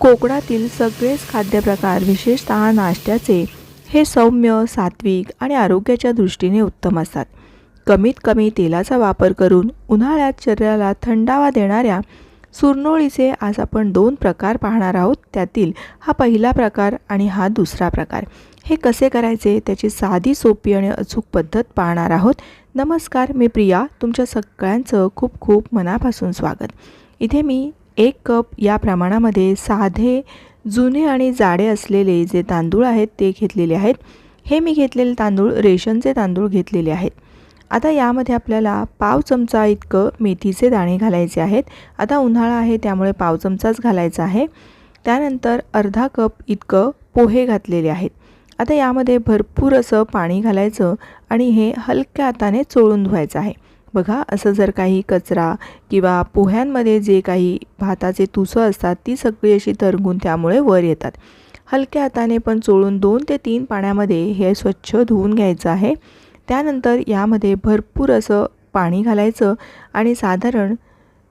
कोकणातील सगळेच खाद्यप्रकार विशेषतः नाश्त्याचे हे सौम्य सात्विक आणि आरोग्याच्या दृष्टीने उत्तम असतात. कमीत कमी तेलाचा वापर करून उन्हाळ्यात शरीराला थंडावा देणाऱ्या सुरनोळीचे आज आपण दोन प्रकार पाहणार आहोत. त्यातील हा पहिला प्रकार आणि हा दुसरा प्रकार. हे कसे करायचे? त्याची साधी सोपी आणि अचूक पद्धत पाहणार आहोत. नमस्कार मी प्रिया. तुमच्या सगळ्यांचं खूप खूप मनापासून स्वागत. इथे मी एक कप या प्रमाणामध्ये साधे जुने आणि जाडे असलेले जे तांदूळ आहेत ते घेतलेले आहेत. हे मी घेतलेले तांदूळ रेशनचे तांदूळ घेतलेले आहेत. आता यामध्ये आपल्याला पाव चमचा इतकं मेथीचे दाणे घालायचे आहेत. आता उन्हाळा आहे त्यामुळे पाव चमचाच घालायचा आहे. त्यानंतर अर्धा कप इतकं पोहे घातलेले आहेत. आता यामध्ये भरपूर असं पाणी घालायचं आणि हे हलक्या हाताने चोळून धुवायचं आहे. बघा असं जर काही कचरा किंवा पोह्यांमध्ये जे काही भाताचे तुसं असतात ती सगळी अशी तरंगून त्यामुळे वर येतात. हलक्या हाताने पण चोळून दोन ते तीन पाण्यामध्ये हे स्वच्छ धुवून घ्यायचं आहे. त्यानंतर यामध्ये भरपूर असं पाणी घालायचं आणि साधारण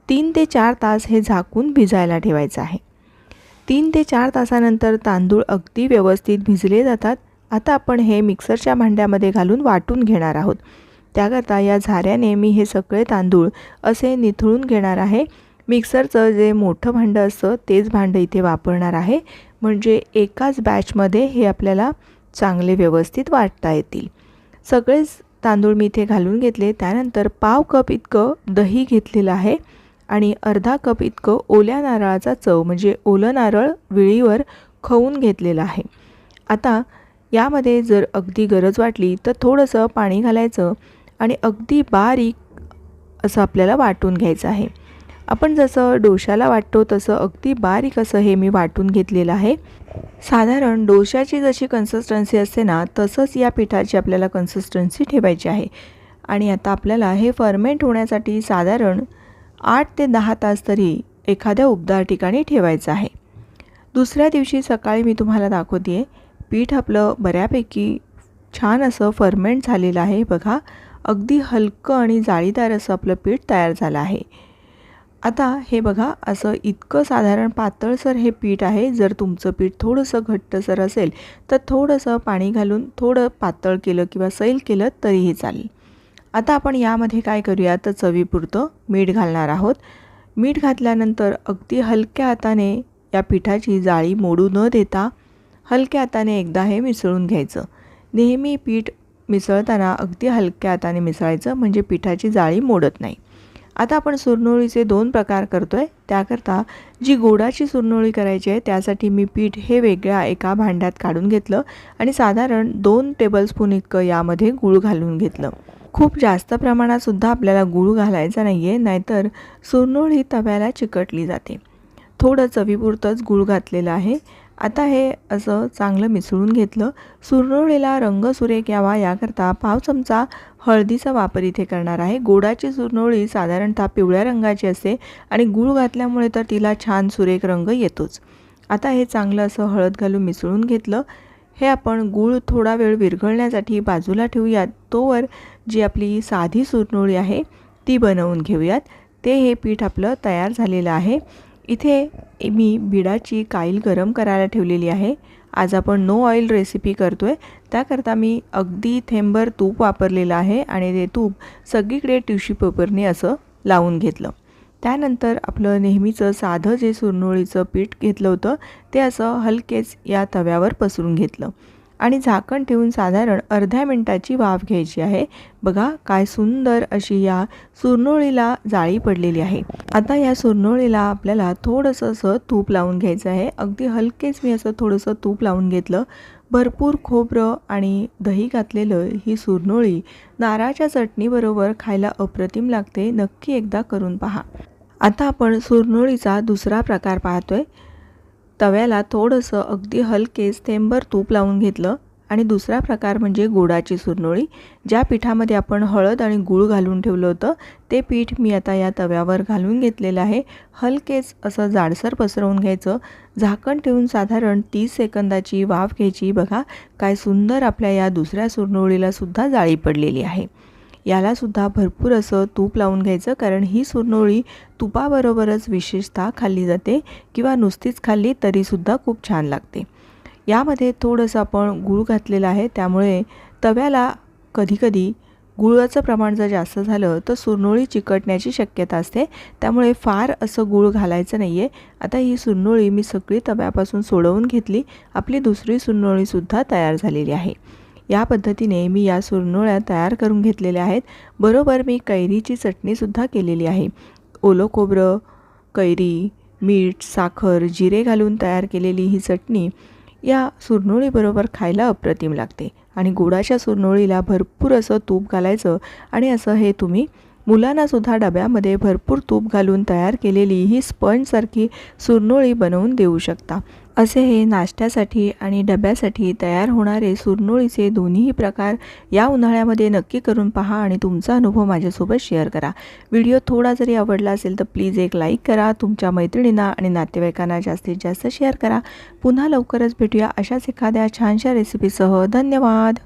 तीन ते चार तास हे झाकून भिजायला ठेवायचं आहे. तीन ते चार तासानंतर तांदूळ अगदी व्यवस्थित भिजले जातात. आता आपण हे मिक्सरच्या भांड्यामध्ये घालून वाटून घेणार आहोत. त्याकरता या झाऱ्याने मी हे सगळे तांदूळ असे निथळून घेणार आहे. मिक्सरचं जे मोठं भांडं असतं तेच भांडं इथे वापरणार आहे. म्हणजे एकाच बॅचमध्ये हे आपल्याला चांगले व्यवस्थित वाटता येतील. सगळेच तांदूळ मी इथे घालून घेतले. त्यानंतर पाव कप इतकं दही घेतलेलं आहे आणि अर्धा कप इतकं ओल्या नारळाचा चव म्हणजे ओलं नारळ विळीवर खवून घेतलेलं आहे. आता यामध्ये जर अगदी गरज वाटली तर थोडंसं पाणी घालायचं. आणि अगदी बारीक असं आपल्याला वाटून घ्यायचं आहे. आपण जसं डोशाला वाटतो तसं अगदी बारीक असं हे मी वाटून घेतलेलं आहे. साधारण डोशाची जशी कन्सिस्टन्सी असते ना तसंच या पिठाची आपल्याला कन्सिस्टन्सी ठेवायची आहे. आणि आता आपल्याला हे फर्मेंट होण्यासाठी साधारण आठ ते दहा तास तरी एखाद्या उबदार ठिकाणी ठेवायचं आहे. दुसऱ्या दिवशी सकाळी मी तुम्हाला दाखवते पीठ आपलं बऱ्यापैकी छान असं फर्मेंट झालेलं आहे बघा. अगदी हलकं आणि जाळीदार असं आपलं पीठ तयार झालं आहे. आता हे बघा असं इतकं साधारण पातळसर हे पीठ आहे जर तुमचं पीठ थोडंसं घट्टसर असेल तर थोडंसं पाणी घालून थोडं पातळ केलं किंवा सैल केलं तरीही चालेल. आता आपण यामध्ये काय करूया? तर चवीपुरतं मीठ घालणार आहोत. मीठ घातल्यानंतर अगदी हलक्या हाताने या पिठाची जाळी मोडू न देता हलक्या हाताने एकदा हे मिसळून घ्यायचं. नेहमी पीठ मिसळताना अगदी हलक्या हाताने मिसळायचं म्हणजे पिठाची जाळी मोडत नाही. आता आपण सुरनोळीचे दोन प्रकार करतो आहे त्याकरता जी गोडाची सुरनोळी करायची आहे त्यासाठी मी पीठ हे वेगळ्या एका भांड्यात काढून घेतलं आणि साधारण दोन टेबलस्पून इतकं यामध्ये गूळ घालून घेतलं. खूप जास्त प्रमाणातसुद्धा आपल्याला गूळ घालायचा नाही आहे नाहीतर सुरनोळी तव्याला चिकटली जाते. थोडं चवीपुरतंच गूळ घातलेलं आहे. आता हे असं चांगलं मिसळून घेतलं. सुरनोळीला रंग सुरेख यावा याकरता पाव चमचा हळदीचा वापर इथे करणार आहे. गोडाची सुरनोळी साधारणतः पिवळ्या रंगाची असते आणि गूळ घातल्यामुळे तर तिला छान सुरेख रंग येतोच. आता हे चांगलं असं हळद घालून मिसळून घेतलं. हे आपण गूळ थोडा वेळ विरघळण्यासाठी बाजूला ठेवूयात. तोवर जी आपली साधी सुरनोळी आहे ती बनवून घेऊयात. ते हे पीठ आपलं तयार झालेलं आहे. इथे मी बिडाची काईल गरम करायला ठेवलेली आहे. आज आपण नो ऑइल रेसिपी करतो आहे त्याकरता मी अगदी थेंबर तूप वापरलेलं आहे आणि ते तूप सगळीकडे टिश्यू पेपरने असं लावून घेतलं. त्यानंतर आपलं नेहमीचं साधं जे सुरनोळीचं पीठ घेतलं होतं ते असं हलकेच या तव्यावर पसरून घेतलं. आणि झाकण ठेवून साधारण अर्ध्या मिनटाची वाफ घ्यायची आहे. बघा काय सुंदर अशी या सुरनोळीला जाळी पडलेली आहे. आता या सुरनोळीला आपल्याला थोडंसं असं तूप लावून घ्यायचं आहे. अगदी हलकेच मी असं थोडंसं तूप लावून घेतलं. भरपूर खोबरं आणि दही घातलेलं ही सुरनोळी नारळाच्या चटणीबरोबर खायला अप्रतिम लागते. नक्की एकदा करून पहा. आता आपण सुरनोळीचा दुसरा प्रकार पाहतोय. तव्याला थोडंसं अगदी हलकेच थेंबर तूप लावून घेतलं आणि दुसरा प्रकार म्हणजे गुळाची सुरनोळी ज्या पिठामध्ये आपण हळद आणि गूळ घालून ठेवलं होतं ते पीठ मी आता या तव्यावर घालून घेतलेलं आहे. हलकेच असं जाडसर पसरवून घ्यायचं. झाकण ठेवून साधारण तीस सेकंदाची वाफ घ्यायची. बघा काय सुंदर आपल्या या दुसऱ्या सुरनोळीलासुद्धा जाळी पडलेली आहे. यालासुद्धा भरपूर असं तूप लावून घ्यायचं कारण ही सुरनोळी तुपाबरोबरच विशेषतः खाल्ली जाते किंवा नुसतीच खाल्ली तरीसुद्धा खूप छान लागते. यामध्ये थोडंसं आपण गूळ घातलेलं आहे त्यामुळे तव्याला कधीकधी गुळाचं प्रमाण जर जास्त झालं तर सुरनोळी चिकटण्याची शक्यता असते. त्यामुळे फार असं गूळ घालायचं नाही आहे आता ही सुरनोळी मी सगळी तव्यापासून सोडवून घेतली. आपली दुसरी सुरनोळीसुद्धा तयार झालेली आहे. या पद्धतीने मी या सुरनोळ्या तयार करून घेतलेल्या आहेत. बरोबर मी कैरीची चटणीसुद्धा केलेली आहे. ओलं खोबरं कैरी मीठ साखर जिरे घालून तयार केलेली ही चटणी या सुरनोळीबरोबर खायला अप्रतिम लागते. आणि गुडाच्या सुरनोळीला भरपूर असं तूप घालायचं आणि असं हे तुम्ही मुलांनासुद्धा डब्यामध्ये भरपूर तूप घालून तयार केलेली ही स्पंजसारखी सुरनोळी बनवून देऊ शकता. असे हे नाश्त्यासाठी आणि डब्यासाठी तयार होणारे सुरनोळीचे दोन्हीही प्रकार या उन्हाळ्यामध्ये नक्की करून पहा आणि तुमचा अनुभव माझ्यासोबत शेअर करा. व्हिडिओ थोडा जरी आवडला असेल तर प्लीज एक लाईक करा तुमच्या मैत्रिणींना आणि नातेवाईकांना जास्तीत जास्त शेअर करा. पुन्हा लवकरच भेटूया अशाच एखाद्या छानशा रेसिपीसह. धन्यवाद!